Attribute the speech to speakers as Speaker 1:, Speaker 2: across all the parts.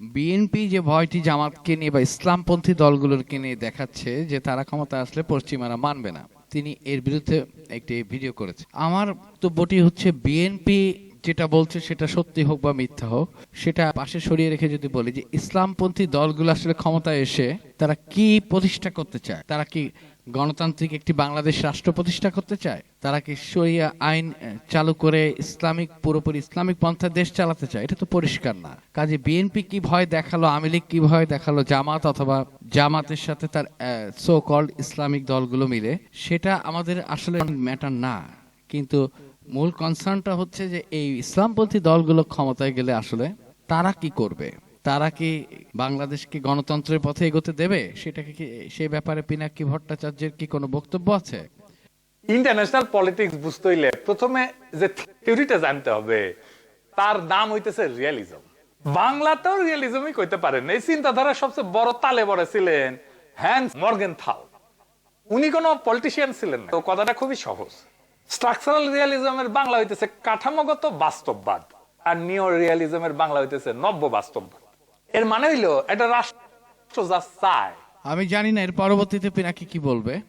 Speaker 1: BNP যে ভয়টি জামাতকে নিয়ে বা ইসলামপন্থী দলগুলোকে নিয়ে দেখাচ্ছে যে তারা ক্ষমতা আসলে পশ্চিমারা মানবে না, তিনি এর বিরুদ্ধে একটি ভিডিও করেছে। আমার বক্তব্যটি হচ্ছে বিএনপি যেটা বলছে সেটা সত্যি হোক বা মিথ্যা হোক, সেটা পাশে সরিয়ে রেখে যদি বলি যে ইসলামপন্থী দলগুলো আসলে ক্ষমতায় এসে তারা কি প্রতিষ্ঠা করতে চায়, তারা কি গণতান্ত্রিক একটি বাংলাদেশ রাষ্ট্র প্রতিষ্ঠা করতে চায়, তারা কি শরিয়া আইন চালু করে ইসলামিক, পুরোপুরি ইসলামিক পন্থা দেশ চালাতে চায়? এটা তো পরিষ্কার না। কাজে বিএনপি কি ভয় দেখাল, আওয়ামী লীগ কি ভয় দেখাল, জামাত অথবা জামাতের সাথে তার সো কল্ড ইসলামিক দলগুলো মিলে, সেটা আমাদের আসলে ম্যাটার না। কিন্তু মূল কনসার্নটা হচ্ছে যে এই ইসলামপন্থী দলগুলো ক্ষমতায় গেলে আসলে তারা কি করবে? তারা কি বাংলাদেশকে গণতন্ত্রের পথে এগোতে দেবে? সেটাকে কি সেই ব্যাপারে পিনাকি ভট্টাচার্যের কি কোনো বক্তব্য আছে?
Speaker 2: ইন্টারন্যাশনাল পলিটিক্স বুঝতে হইলে প্রথমে যে থিওরিটা জানতে হবে, তার নাম হইতেছে রিয়ালিজম বাংলাতেও রিয়ালিজমই কইতে পারেন। এই চিন্তাধারা সবচেয়ে বড় তালে বড় ছিলেন হ্যান্স মর্গেন থাল। উনি কোনো পলিটিশিয়ান ছিলেন না। তো কথাটা খুবই সহজ। স্ট্রাকচারাল রিয়ালিজমের বাংলা হইতেছে কাঠামোগত বাস্তববাদ, আর নিও রিয়ালিজমের বাংলা হইতেছে নব্য বাস্তববাদ। এর মানে হইল একটা রাষ্ট্র যা চায়।
Speaker 1: আমি জানি না এর পরবর্তীতে পিনাকি কি বলবে।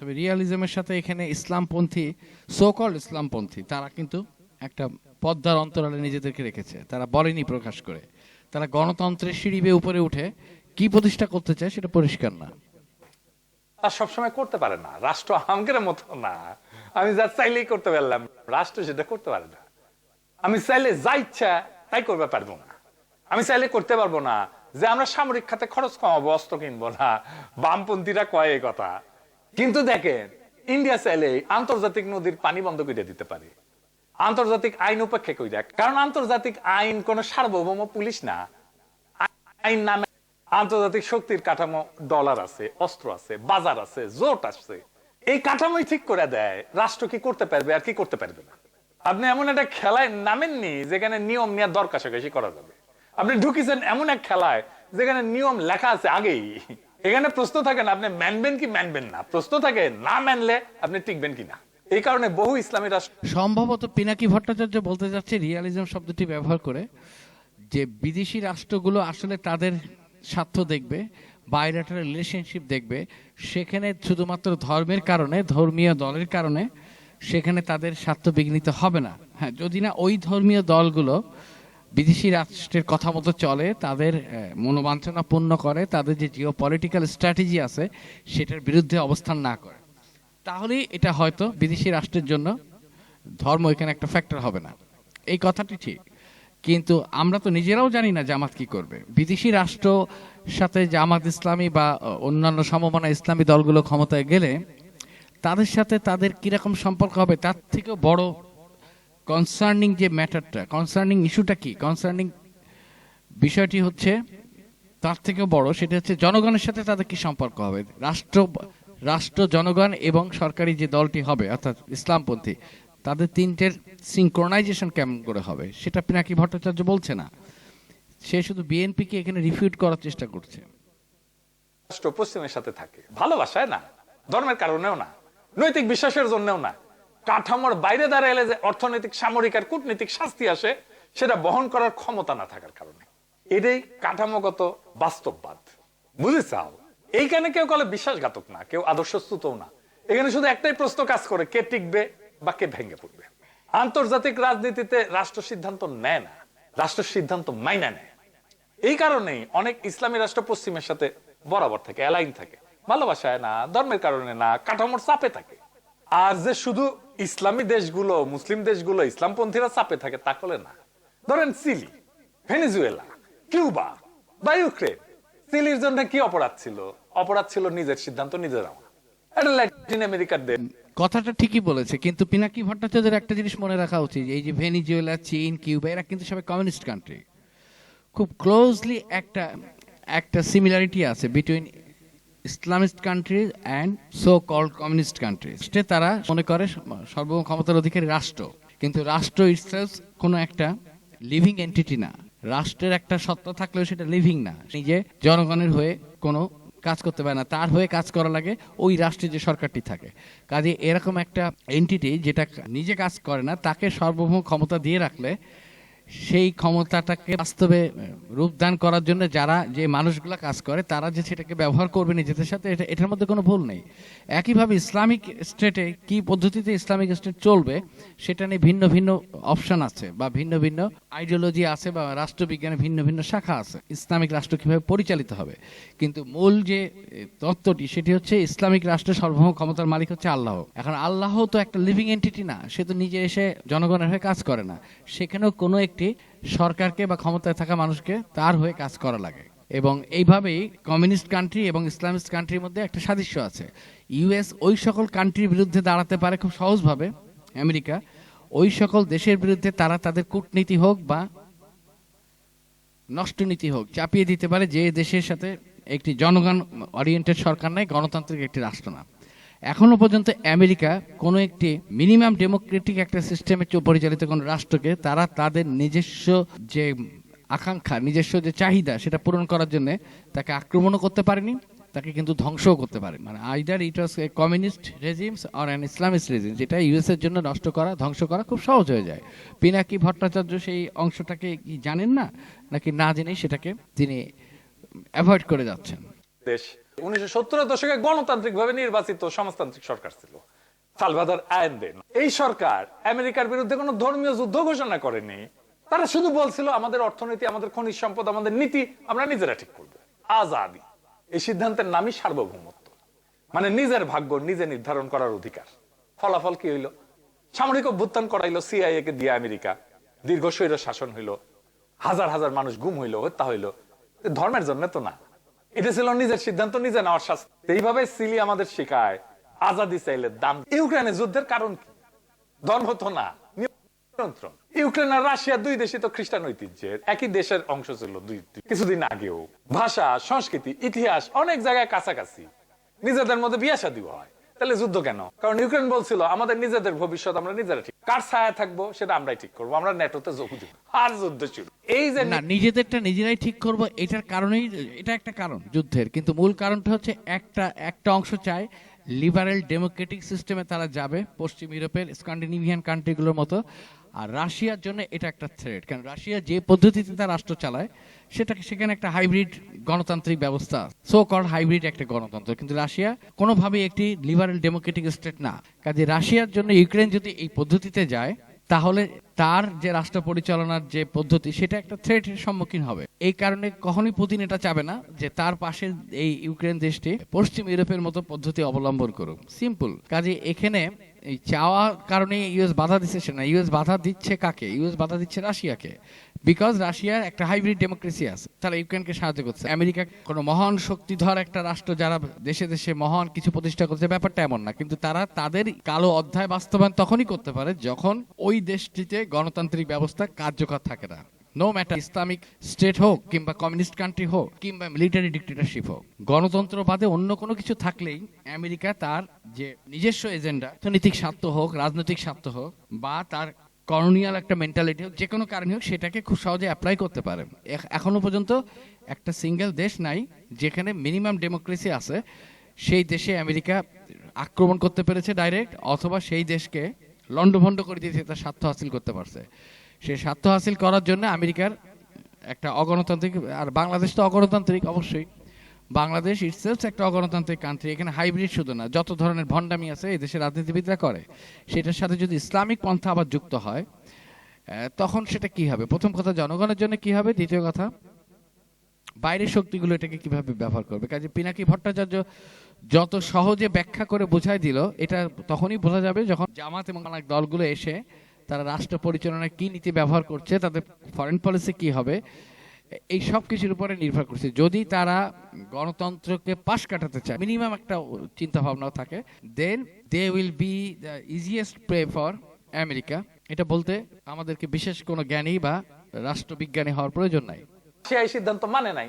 Speaker 1: তবে রিয়ালিজমের সাথে এখানে ইসলামপন্থী সোকল ইসলামপন্থী তারা কিন্তু একটা পদ্মার অন্তরালে নিজেদেরকে রেখেছে। তারা বলেনি প্রকাশ করে। তারা গণতন্ত্রের সিঁড়ি বেয়ে উপরে উঠে কি প্রতিষ্ঠা করতে চায় সেটা পরিষ্কার না।
Speaker 2: তা সবসময় করতে পারে না। রাষ্ট্র আমগের মতো না। আমি যা চাইলেই করতে পারলাম রাষ্ট্র সেটা করতে পারে না। আমি চাইলে যা ইচ্ছা তাই করবে পারব না। আমি চাইলে করতে পারব না। যে আমরা সামরিক খাতে খরচ কমাবো, অস্ত্র কিনবো না। বামপন্থীরা কয় এই কথা। কিন্তু দেখেন, ইন্ডিয়া চাইলে আন্তর্জাতিক নদীর পানি বন্ধ করে দিতে পারে। আন্তর্জাতিক আইন উপেক্ষা করে দেয় কারণ আন্তর্জাতিক আইন কোন সার্বভৌম পুলিশ না। আইন নামে আন্তর্জাতিক শক্তির কাঠামো ডলার আছে, অস্ত্র আছে, বাজার আছে, জোট আছে। এই কাঠামোই ঠিক করে দেয়। রাষ্ট্র কি করতে পারবে আর কি করতে পারবে না। আপনি এমন একটা খেলায় নামেননি যেখানে নিয়ম নিয়ে দর কাছাকাছি করা যাবে। আপনি ঢুকিছেন এমন এক খেলায় যেখানে নিয়ম লেখা আছে আগেই। এখানে প্রশ্ন থাকে না, আপনি মানবেন কি মানবেন না? প্রশ্ন থাকে, না মানলে আপনি টিকবেন কি না এই কারণে বহু ইসলামী রাষ্ট্র
Speaker 1: সম্ভবত পিনাকি ভট্টাচার্য বলতে যাচ্ছে রিয়ালিজম শব্দটি ব্যবহার করে যে বিদেশি রাষ্ট্রগুলো আসলে তাদের স্বার্থ দেখবে বাইরেটার রিলেশনশিপ দেখবে, সেখানে শুধুমাত্র ধর্মের কারণে, ধর্মীয় দলের কারণে সেখানে তাদের স্বার্থ বিঘ্নিত হবে না। হ্যাঁ যদি না ওই ধর্মীয় দলগুলো বিদেশি রাষ্ট্রের কথা মতো চলে, তাদের মনোবাঞ্ছনা পূর্ণ করে, তাদের যে জিও পলিটিক্যাল স্ট্র্যাটেজি আছে, সেটার বিরুদ্ধে অবস্থান না করে। তাহলেই এটা হয়তো বিদেশি রাষ্ট্রের জন্য ধর্ম এখানে একটা ফ্যাক্টর হবে না। এই কথাটি ঠিক। কিন্তু আমরা তো নিজেরাও জানি না জামাত কি করবে। বিদেশি রাষ্ট্র সাথে জামাত ইসলামী বা অন্যান্য সমমনা ইসলামী দলগুলো ক্ষমতায় গেলে, তাদের সাথে তাদের কীরকম সম্পর্ক হবে, তার থেকেও বড় কনসার্নিং যে ম্যাটারটা কনসার্নিং ইস্যুটা কি? কনসার্নিং বিষয়টি হচ্ছে, তার থেকে বড়, সেটা হচ্ছে জনগণের সাথে তাদের কি সম্পর্ক হবে? রাষ্ট্র রাষ্ট্র, জনগণ এবং সরকারি যে দলটি হবে, অর্থাৎ ইসলামপন্থী, তাদের তিনটের সিঙ্ক্রোনাইজেশন কেমন করে হবে? সেটা পিনাকি ভট্টাচার্য বলছে না। সে শুধু বিএনপিকে এখানে রিফিউট করার চেষ্টা করছে।
Speaker 2: রাষ্ট্র পশ্চিমের সাথে থাকে। ভালোবাসায় না। ধর্মের কারণেও না। নৈতিক বিশ্বাসের জন্যও না। কাঠামোর বাইরে দাঁড়ালে যে অর্থনৈতিক, সামরিক আর কূটনৈতিক শাস্তি আসে, সেটা বহন করার ক্ষমতা না থাকার কারণে। এটাই কাঠামোগত বাস্তববাদ। বুঝে এইখানে কেউ কলে বিশ্বাসঘাতক না, কেউ আদর্শচ্যুতও না। এখানে শুধু একটাই প্রশ্ন কাজ করে, কে টিকবে বা কে ভেঙে পড়বে। আন্তর্জাতিক রাজনীতিতে রাষ্ট্র সিদ্ধান্ত নেয় না, রাষ্ট্র সিদ্ধান্ত মাইনা নেয়। এই কারণেই অনেক ইসলামী রাষ্ট্র পশ্চিমের সাথে বরাবর থাকে, অ্যালাইন থাকে। ভালোবাসায় না, ধর্মের কারণে না, কাঠামোর চাপে থাকে। আর যে শুধু ইসলামী দেশগুলো, মুসলিম দেশগুলো ইসলামপন্থীরা চাপে থাকে, তা করলে না। ধরেন চিলি, ভেনিজুয়েলা, কিউবা বা ইউক্রেন। চিলির জন্য কি অপরাধ ছিল? অপরাধ ছিল নিজের সিদ্ধান্ত, নিজের এটা ল্যাটিন আমেরিকার দেশ।
Speaker 1: কথাটা ঠিকই বলেছে, কিন্তু পিনাকি ভট্টাচার্যের একটা জিনিস মনে রাখা উচিত, এই যে ভেনিজুয়েলা, চীন, কিউবা, এরা কিন্তু সবাই কমিউনিস্ট কান্ট্রি খুব ক্লোজলি একটা একটা সিমিলারিটি আছে between Islamist country and so called communist country তারা মনে করে সর্বভৌম ক্ষমতার অধিকারী রাষ্ট্র। কিন্তু রাষ্ট্র ইটসেলফ কোনো একটা লিভিং এন্টিটি না। রাষ্ট্রের একটা সত্তা থাকলেও সেটা লিভিং না। নিজে জনগণের হয়ে কোনো কাজ করতে পারে না। তার হয়ে কাজ করা লাগে ওই রাষ্ট্রে যে সরকারটি থাকে। কাজে এরকম একটা এন্টিটি যেটা নিজে কাজ করে না, তাকে সার্বভৌম ক্ষমতা দিয়ে রাখলে সেই ক্ষমতাটাকে বাস্তবে রূপদান করার জন্য যারা যে মানুষগুলো কাজ করে, তারা যে সেটাকে ব্যবহার করবে নিজেদের সাথে, এটা, এটার মধ্যে কোনো ভুল নেই। একইভাবে ইসলামিক স্টেটে কি পদ্ধতিতে ইসলামিক স্টেট চলবে, সেটা নিয়ে ভিন্ন ভিন্ন অপশন আছে বা ভিন্ন ভিন্ন আইডিওলজি আছে বা রাষ্ট্রবিজ্ঞানে ভিন্ন ভিন্ন শাখা আছে। ইসলামিক রাষ্ট্র কীভাবে পরিচালিত হবে? কিন্তু মূল যে তত্ত্বটি, সেটি হচ্ছে ইসলামিক রাষ্ট্রের সর্বভৌম ক্ষমতার মালিক হচ্ছে আল্লাহ। এখন আল্লাহ তো একটা লিভিং এন্টিটি না, সে তো নিজে এসে জনগণের হয়ে কাজ করে না। সেখানেও কোনো একটি সরকারকে বা ক্ষমতায় থাকা মানুষকে তার হয়ে কাজ করা লাগে। এবং এইভাবেই কমিউনিস্ট কান্ট্রি এবং ইসলামিস্ট কান্ট্রির মধ্যে একটা সাদৃশ্য আছে। ইউএস ওই সকল কান্ট্রির বিরুদ্ধে দাঁড়াতে পারে খুব সহজভাবে, আমেরিকা। ওই সকল দেশের বিরুদ্ধে তারা তাদের কূটনীতি হোক বা নষ্ট নীতি হোক চাপিয়ে দিতে পারে যে দেশের সাথে একটি জনগণ ওরিয়েন্টেড সরকার নাই, গণতান্ত্রিক একটি রাষ্ট্র না। এখনও পর্যন্ত আমেরিকা কোনো একটি মিনিমাম ডেমোক্রেটিক একটা সিস্টেমে পরিচালিত কোনো রাষ্ট্রকে তারা তাদের নিজস্ব যে আকাঙ্ক্ষা, নিজস্ব যে চাহিদা সেটা পূরণ করার জন্য তাকে আক্রমণও করতে পারেনি, তাকে কিন্তু ধ্বংসও করতে পারে মানে either it was a communist regimes or an Islamist regime যেটা ইউএস এর জন্য নষ্ট করা, ধ্বংস করা খুব সহজ হয়ে যায়। পিনাকি ভট্টাচার্য সেই অংশটাকে কি জানেন না? নাকি না জেনেই সেটাকে তিনি অ্যাভয়েড করে যাচ্ছেন।
Speaker 2: দেশ উনিশশো নির্বাচিত সমাজতান্ত্রিক সরকার ছিল। সালভাদর এই সরকার আমেরিকার বিরুদ্ধে কোনো ধর্মীয় যুদ্ধ ঘোষণা করেনি। তারা শুধু বলছিল, আমাদের অর্থনীতি, আমাদের খনিজ সম্পদ, আমাদের নীতি, আমরা নিজেরা ঠিক করব। আজাদি। এই সিদ্ধান্তের নামই সার্বভৌমত্ব। মানে নিজের ভাগ্য নিজে নির্ধারণ করার অধিকার। ফলাফল কি হইল? সামরিক অভ্যুত্থান করাইলো সিআইএ কে দিয়ে আমেরিকা। দীর্ঘ স্বৈর শাসন হইল। হাজার হাজার মানুষ গুম হইল, হত্যা হইল। ধর্মের জন্য তো না। এটা ছিল নিজের সিদ্ধান্ত, নিজে নেওয়ার শাস্তি। এইভাবে সিলি আমাদের শেখায়। আজাদি চাইলে দাম ইউক্রেনের যুদ্ধের কারণ কি? ধর্ম তো না ইউক্রেন আর রাশিয়া দুই দেশে তো খ্রিস্টান ঐতিহ্যের। একই দেশের অংশ ছিল দুই কিছুদিন আগেও। ভাষা, সংস্কৃতি, ইতিহাস অনেক জায়গায় কাছাকাছি। নিজেদের মধ্যে বিয়ে হয়। তাহলে যুদ্ধ কেন? কারণ ইউক্রেন বলছিল, আমাদের নিজেদের ভবিষ্যৎ, আমরা নিজেরা ঠিক কার ছায়া থাকব, সেটা আমরাই ঠিক করব, আমরা নেটোতে যোগ দিব। আর যুদ্ধ শুরু। এই যে
Speaker 1: না, নিজেদেরটা নিজেরাই ঠিক করব, এটার কারণেই, এটা একটা কারণ যুদ্ধের। কিন্তু মূল কারণটা হচ্ছে একটা একটা অংশ চায়, লিবারেল ডেমোক্রেটিক সিস্টেমে তারা যাবে, পশ্চিম ইউরোপের স্ক্যান্ডিনেভিয়ান কান্ট্রিগুলোর মতো। আর রাশিয়ার জন্য এটা একটা থ্রেট কারণ রাশিয়া যে পদ্ধতিতে তার রাষ্ট্র চালায়, সেটাকে সেখানে একটা হাইব্রিড গণতান্ত্রিক ব্যবস্থা সো কল হাইব্রিড একটা গণতন্ত্র। কিন্তু রাশিয়া কোনোভাবেই একটি লিবারেল ডেমোক্রেটিক স্টেট না। কাজে রাশিয়ার জন্য ইউক্রেন যদি এই পদ্ধতিতে যায়, তাহলে তার যে রাষ্ট্র পরিচালনার যে পদ্ধতি, সেটা একটা থ্রেটের সম্মুখীন হবে। এই কারণে কখনোই পুতিন এটা চাবে না যে তার পাশে এই ইউক্রেন দেশটি পশ্চিম ইউরোপের মতো পদ্ধতি অবলম্বন করুক। সিম্পল কাজে এখানে এই চাওয়ার কারণে ইউএস বাধা দিচ্ছে সে না। ইউএস বাধা দিচ্ছে কাকে? ইউএস বাধা দিচ্ছে রাশিয়াকে। বিকজ রাশিয়ার একটা হাইব্রিড ডেমোক্রেসি আছে। তারা ইউক্রেনকে সাহায্য করছে। আমেরিকা কোনো মহান শক্তিধর একটা রাষ্ট্র যারা দেশে দেশে মহান কিছু প্রতিষ্ঠা করছে, ব্যাপারটা এমন না। কিন্তু তারা তাদের কালো অধ্যায় বাস্তবায়ন তখনই করতে পারে যখন ওই দেশটিতে গণতান্ত্রিক ব্যবস্থা কার্যকর থাকে না। নো ম্যাটার ইসলামিক স্টেট হোক কিংবা কমিউনিস্ট কান্ট্রি হোক কিংবা মিলিটারি ডিক্টেটরশিপ হোক গণতন্ত্র বাদে অন্য কোনো কিছু থাকলেই আমেরিকা তার যে নিজস্ব এজেন্ডা অর্থনৈতিক স্বার্থ হোক, রাজনৈতিক স্বার্থ হোক, বা তার কলোনিয়াল একটা মেন্টালিটি হোক যে কোনো কারণে হোক, সেটাকে খুব সহজে অ্যাপ্লাই করতে পারে। এখনও পর্যন্ত একটা সিঙ্গেল দেশ নাই যেখানে মিনিমাম ডেমোক্রেসি আছে, সেই দেশে আমেরিকা আক্রমণ করতে পেরেছে ডাইরেক্ট অথবা সেই দেশকে লণ্ডভণ্ড করে দিয়েছে, তার স্বার্থ হাসিল করতে পারছে। সেই স্বার্থ হাসিল করার জন্য আমেরিকার একটা অগণতান্ত্রিক, আর বাংলাদেশ তো অগণতান্ত্রিক, অবশ্যই। বাংলাদেশ ইটসেলস একটা অগণতান্ত্রিক কান্ট্রি এখানে হাইব্রিড শুধু না, যত ধরনের ভণ্ডামি আছে এই দেশের রাজনীতিবিদরা করে। সেটার সাথে যদি ইসলামিক পন্থা আবার যুক্ত হয় তখন সেটা কি হবে? প্রথম কথা, জনগণের জন্য কি হবে? দ্বিতীয় কথা, বাইরের শক্তিগুলো এটাকে কীভাবে ব্যবহার করবে? কাজে পিনাকি ভট্টাচার্য যত সহজে ব্যাখ্যা করে বোঝাই দিল, এটা তখনই বোঝা যাবে যখন জামাত এবং অনেক দলগুলো এসে তারা রাষ্ট্র পরিচালনায় কি নীতি ব্যবহার করছে, তাদের ফরেন পলিসি কি হবে, এই সব কিছুর উপরে নির্ভর করছে। যদি তারা গণতন্ত্রকে পাশ কাটাতে চায় মিনিমাম একটা চিন্তা ভাবনা থাকে then they will be the easiest prey for America এটা বলতে আমাদেরকে বিশেষ কোনো জ্ঞানী বা রাষ্ট্রবিজ্ঞানী হওয়ার প্রয়োজন নাই।
Speaker 2: সে এই সিদ্ধান্ত মানে নাই।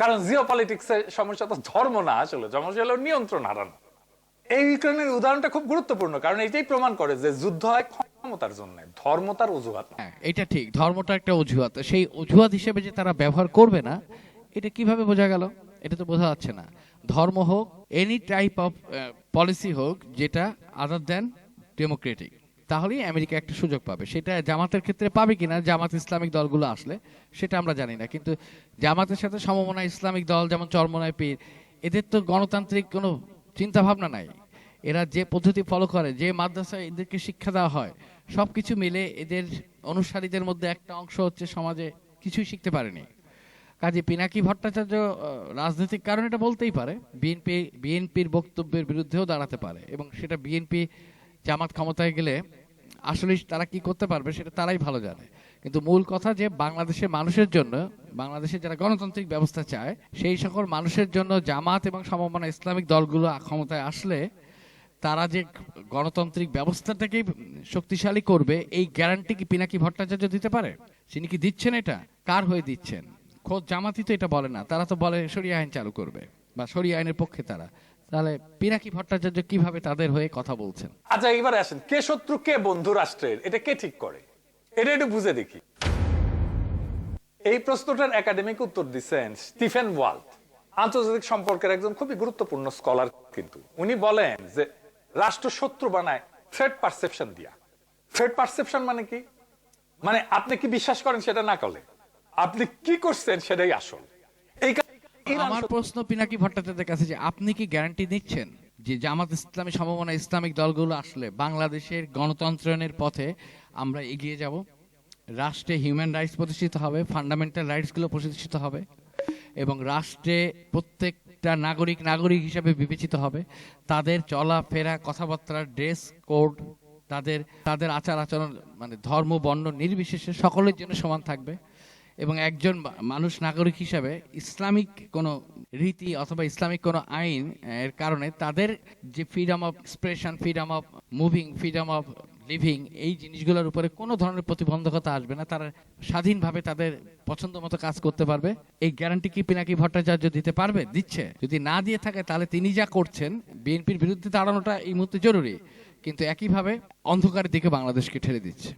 Speaker 2: কারণ জিও পলিটিক্সের সমস্যা তো ধর্ম না আসলে, সমস্যা নিয়ন্ত্রণ হারানো। এই ইউক্রেনের উদাহরণটা খুব গুরুত্বপূর্ণ, কারণ এটাই প্রমাণ করে যে যুদ্ধ হয় ক্ষমতার জন্য ধর্ম তার অজুহাত
Speaker 1: হ্যাঁ এটা ঠিক, ধর্মটা একটা অজুহাত। সেই অজুহাত হিসেবে যে তারা ব্যবহার করবে না, এটা কীভাবে বোঝা গেল? এটা তো বোঝা যাচ্ছে না। ধর্ম হোক এনি টাইপ অফ পলিসি হোক, যেটা আদার দেন ডেমোক্রেটিক তাহলেই আমেরিকা একটা সুযোগ পাবে। সেটা জামাতের ক্ষেত্রে পাবে কিনা, জামাত ইসলামিক দলগুলো আসলে, সেটা আমরা জানি না। কিন্তু জামাতের সাথে সমমনা ইসলামিক দল, যেমন চরমনায় পীর, এদের তো গণতান্ত্রিক কোনো চিন্তা ভাবনা নাই। এরা যে পদ্ধতি ফলো করে, যে মাদ্রাসায় এদেরকে শিক্ষা দেওয়া হয় সব কিছু মিলে এদের অনুসারীদের মধ্যে একটা অংশ হচ্ছে সমাজে কিছুই শিখতে পারেনি। কাজে পিনাকি ভট্টাচার্য রাজনৈতিক কারণ এটা বলতেই পারে, বিএনপি, বিএনপির বক্তব্যের বিরুদ্ধেও দাঁড়াতে পারে এবং সেটা বিএনপি জামাত ক্ষমতায় গেলে আসলে তারা কি করতে পারবে সেটা তারাই ভালো জানে। কিন্তু মূল কথা যে বাংলাদেশের মানুষের জন্য বাংলাদেশের যারা গণতান্ত্রিক ব্যবস্থা চায়, সেই সকল মানুষের জন্য জামাত এবং সমমনা ইসলামিক দলগুলো ক্ষমতায় আসলে তারা যে গণতান্ত্রিক ব্যবস্থাটাকে শক্তিশালী করবে, এই গ্যারান্টি কি পিনাকি ভট্টাচার্য দিতে পারে? তিনি কি দিচ্ছেন এটা? কার হয়ে দিচ্ছেন? খোদ জামাতি তো এটা বলে না। তারা তো বলে সরিয়া আইন চালু করবে, বা সরিয়া আইনের পক্ষে তারা। তাহলে পিনাকি ভট্টাচার্য কীভাবে তাদের হয়ে কথা বলছেন?
Speaker 2: আচ্ছা এবারে আসেন। কে শত্রু, কে বন্ধু রাষ্ট্রের? এটা কে ঠিক করে? এটা একটু বুঝে দেখি। এই প্রশ্নটার একাডেমিক উত্তর দিচ্ছেন স্টিফেন ওয়াল্ট, আন্তর্জাতিক সম্পর্কের একজন খুবই গুরুত্বপূর্ণ স্কলার কিন্তু। উনি বলেন যে রাষ্ট্র শত্রু বানায় থ্রেড পারসেপশন দিয়া। থ্রেড পারসেপশন মানে কি? মানে আপনি কি বিশ্বাস করেন সেটা না করলে? আপনি কি করছেন সেটাই আসল। এই
Speaker 1: আমার প্রশ্ন পিনাকি ভট্টাচার্যের কাছে যে আপনি কি গ্যারান্টি দিচ্ছেন যে জামাত ইসলামী সমমনা ইসলামিক দলগুলো আসলে বাংলাদেশের গণতন্ত্রায়নের পথে আমরা এগিয়ে যাব? রাষ্ট্রে হিউম্যান রাইটস প্রতিষ্ঠিত হবে ফান্ডামেন্টাল রাইটসগুলো প্রতিষ্ঠিত হবে। এবং রাষ্ট্রে প্রত্যেকটা নাগরিক নাগরিক হিসাবে বিবেচিত হবে। তাদের চলাফেরা কথাবার্তা ড্রেস কোড, তাদের তাদের আচার আচরণ মানে ধর্ম, বর্ণ নির্বিশেষে সকলের জন্য সমান থাকবে। এবং একজন মানুষ, নাগরিক হিসাবে ইসলামিক কোনো রীতি অথবা ইসলামিক কোনো আইন, এর কারণে তাদের যে freedom of expression freedom of moving freedom of living এই জিনিসগুলোর উপরে কোনো ধরনের প্রতিবন্ধকতা আসবে না। তারা স্বাধীনভাবে তাদের পছন্দ মতো কাজ করতে পারবে। এই গ্যারান্টি কি পিনাকি ভট্টাচার্য দিতে পারবে? দিচ্ছে। যদি না দিয়ে থাকে, তাহলে তিনি যা করছেন, বিএনপির বিরুদ্ধে দাঁড়ানোটা এই মুহূর্তে জরুরি। কিন্তু একইভাবে অন্ধকারের দিকে বাংলাদেশকে ঠেলে দিচ্ছে।